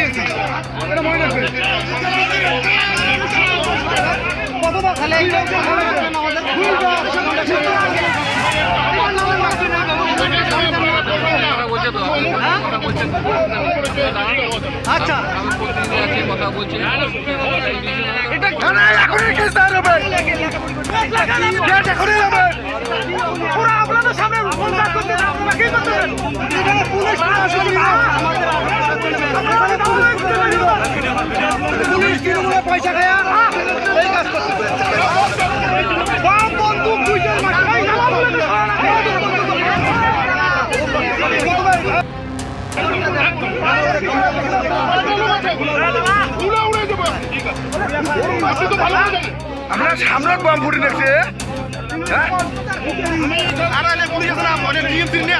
আছি মনে রাখবেন কতটা খালি? আচ্ছা। এটা এখনই কেস দাঁড় হবে। গেট এখনই হবে। পুরো আপনাদের সামনে ফোন করতে আপনারা কি করতেছেন এখানে পুলিশ পুলিশ তৃণমূলে পয়সা খায়া। আমরা সামনে বাম ফুটে দেখছে হ্যাঁ? আরে পুলিশ আছে না মানে নিয়ম দিন না।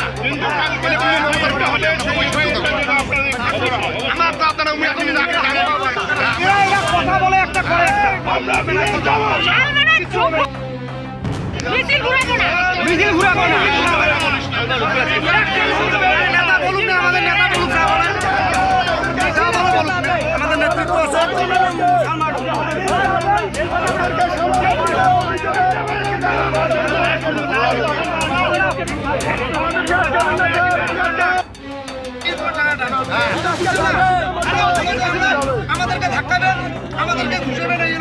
আমার তো আপনারা উমি আপনি কথা বলে একটা করে মিছিল ঘুরাবো না। মিছিল ঘুরাবো না। নেতা বলুন না আমাদের নেতা আমাদেরকে ধাক্কা দেন আমাদেরকে ঘুষে দেন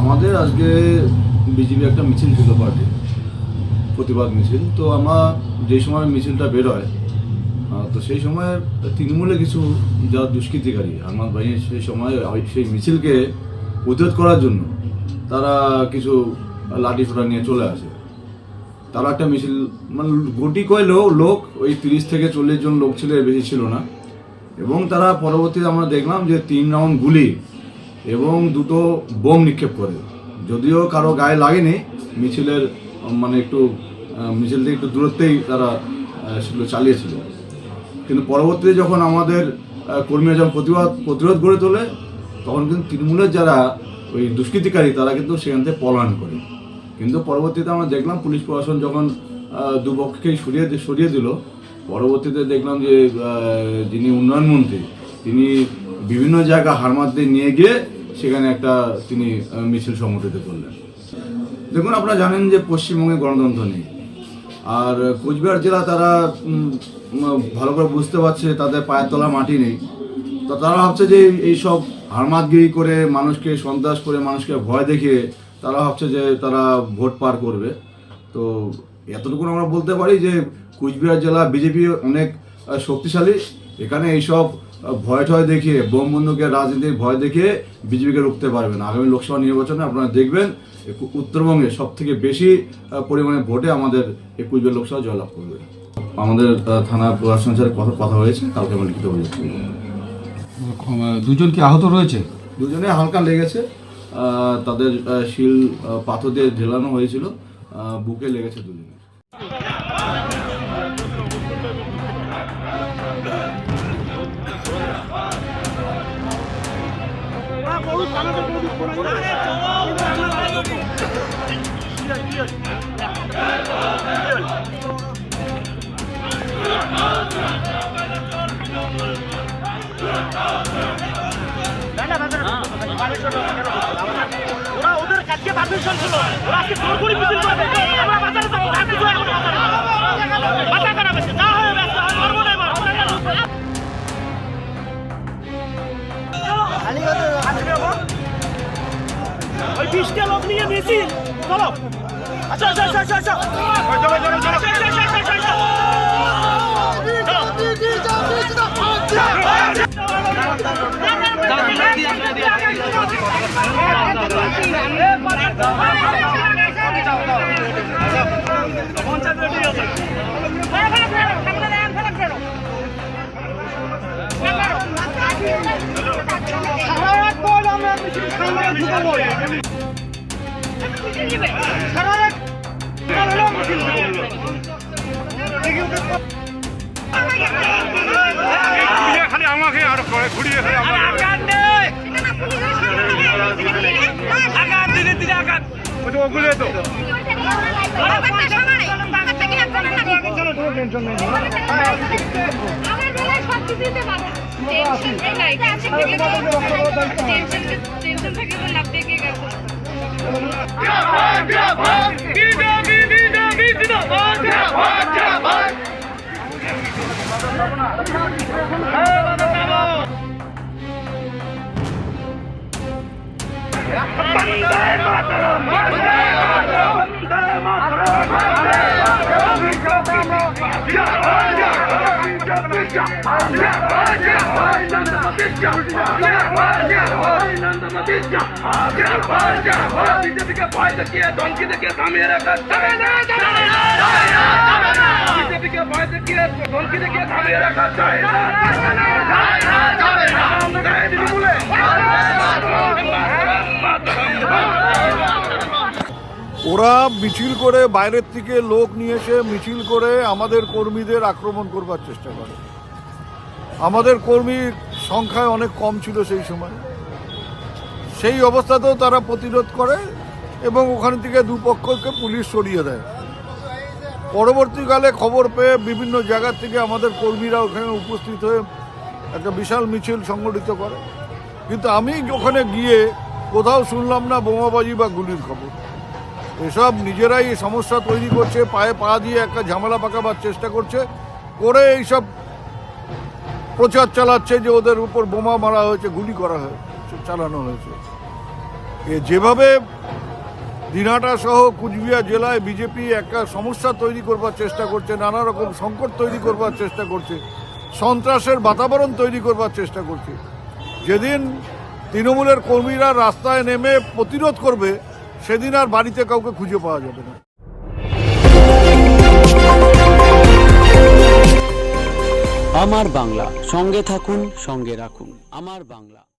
আমাদের আজকে বিজেপি একটা মিছিল ছিল পার্টি, প্রতিবাদ মিছিল। তো আমরা যে সময় মিছিলটা বেরোয় তো সেই সময় তৃণমূলে কিছু যা দুষ্কৃতিকারী আমার বাহিনী সেই সময় সেই মিছিলকে প্রতিরোধ করার জন্য তারা কিছু লাঠি ফোটা নিয়ে চলে আসে। তারা একটা মিছিল মানে গুটি কয় লোক লোক, ওই তিরিশ থেকে চল্লিশ জন লোক ছিল, এর বেশি ছিল না। এবং তারা পরবর্তীতে আমরা দেখলাম যে তিন রাউন্ড গুলি এবং দুটো বোম নিক্ষেপ করে। যদিও কারও গায়ে লাগেনি, মিছিলের মানে একটু মিছিল থেকে একটু দূরত্বেই তারা সেগুলো চালিয়েছিল। কিন্তু পরবর্তীতে যখন আমাদের কর্মীরা যখন প্রতিবাদ, প্রতিরোধ গড়ে তোলে, তখন কিন্তু তৃণমূলের যারা ওই দুষ্কৃতিকারী, তারা কিন্তু সেখান থেকে পলায়ন করে। কিন্তু পরবর্তীতে আমরা দেখলাম পুলিশ প্রশাসন যখন আহ, দুপক্ষকেই সরিয়ে সরিয়ে দিল পরবর্তীতে দেখলাম যে যিনি উন্নয়ন মন্ত্রী তিনি বিভিন্ন জায়গা হারমাদদের নিয়ে গিয়ে সেখানে একটা তিনি মিছিল সংগঠিত করলেন। দেখুন আপনারা জানেন যে পশ্চিমবঙ্গে গণতন্ত্র নেই। আর কোচবিহার জেলা তারা ভালো করে বুঝতে পারছে তাদের পায়ের তলা মাটি নেই। তো তারা ভাবছে যে এইসব হারমাতগিরি করে মানুষকে সন্ত্রাস করে মানুষকে ভয় দেখিয়ে তারা ভাবছে যে তারা ভোট পার করবে। তো এতটুকু আমরা বলতে পারি যে কুচবিহার জেলা বিজেপি অনেক শক্তিশালী। এখানে এইসব ভয় ঠয় দেখিয়ে বোম বন্দুকের রাজনীতির ভয় দেখিয়ে বিজেপিকে রুখতে পারবেন আগামী লোকসভা নির্বাচনে আপনারা দেখবেন উত্তরবঙ্গে সব থেকে বেশি পরিমাণে ভোটে আমাদের এই কুচবিহার লোকসভা জয়লাভ করবে। আমাদের থানা প্রশাসনের সাথে কথা কথা হয়েছে কালকে আমরা লিখিত অভিযোগ দুজন কি আহত রয়েছে? দুজনে হালকা লেগেছে। তাদের শিল পাথর দিয়ে ঢেলানো হয়েছিল। বুকে লেগেছে দুজনে ওরা ওদের কাছে পারমিশন ছিল ওরা আজকে জোর করে মিছিল করবে আমরা বাজারে যাব আর কিছু এখন মাথা খারাপ হয়েছে যা হয়ে ব্যস্ত করব না এবার ওই বিশটা লোক নিয়ে মিছিল। চলো। আচ্ছা আচ্ছা আচ্ছা আচ্ছা। খালি আমাকে আর ঘুরিয়ে ওগুলো তো টেনশন নাই টেনশন টেনশন থেকে তো লাভ দেখে গেছে বিজেপিকে ভয় দেখিয়ে ধমকি দেখিয়ে থামিয়ে রাখা যাবে না বিজেপিকে ভয় দেখিয়ে ধমকি দেখিয়ে থামিয়ে রাখা যায় না ওরা মিছিল করে বাইরের থেকে লোক নিয়ে এসে মিছিল করে আমাদের কর্মীদের আক্রমণ করবার চেষ্টা করে। আমাদের কর্মী সংখ্যায় অনেক কম ছিল সেই সময়। সেই অবস্থাতেও তারা প্রতিরোধ করে এবং ওখান থেকে দুপক্ষকে পুলিশ সরিয়ে দেয়। পরবর্তীকালে খবর পেয়ে বিভিন্ন জায়গা থেকে আমাদের কর্মীরা ওখানে উপস্থিত হয়ে একটা বিশাল মিছিল সংগঠিত করে। কিন্তু আমি ওখানে গিয়ে কোথাও শুনলাম না বোমাবাজি বা গুলির খবর। এসব নিজেরাই সমস্যা তৈরি করছে, পায়ে পা দিয়ে একটা ঝামেলা পাকাবার চেষ্টা করছে। করে এইসব প্রচার চালাচ্ছে যে ওদের উপর বোমা মারা হয়েছে, গুলি করা হয়েছে, চালানো হয়েছে। এ যেভাবে দিনহাটা সহ কুচবিহার জেলায় বিজেপি একটা সমস্যা তৈরি করবার চেষ্টা করছে, নানা রকম সংকট তৈরি করবার চেষ্টা করছে, সন্ত্রাসের বাতাবরণ তৈরি করবার চেষ্টা করছে। যেদিন তৃণমূলের কর্মীরা রাস্তায় নেমে প্রতিরোধ করবে সেদিন আর বাড়িতে কাউকে খুঁজে পাওয়া যাবে না। আমার বাংলা, সঙ্গে থাকুন, সঙ্গে রাখুন। আমার বাংলা।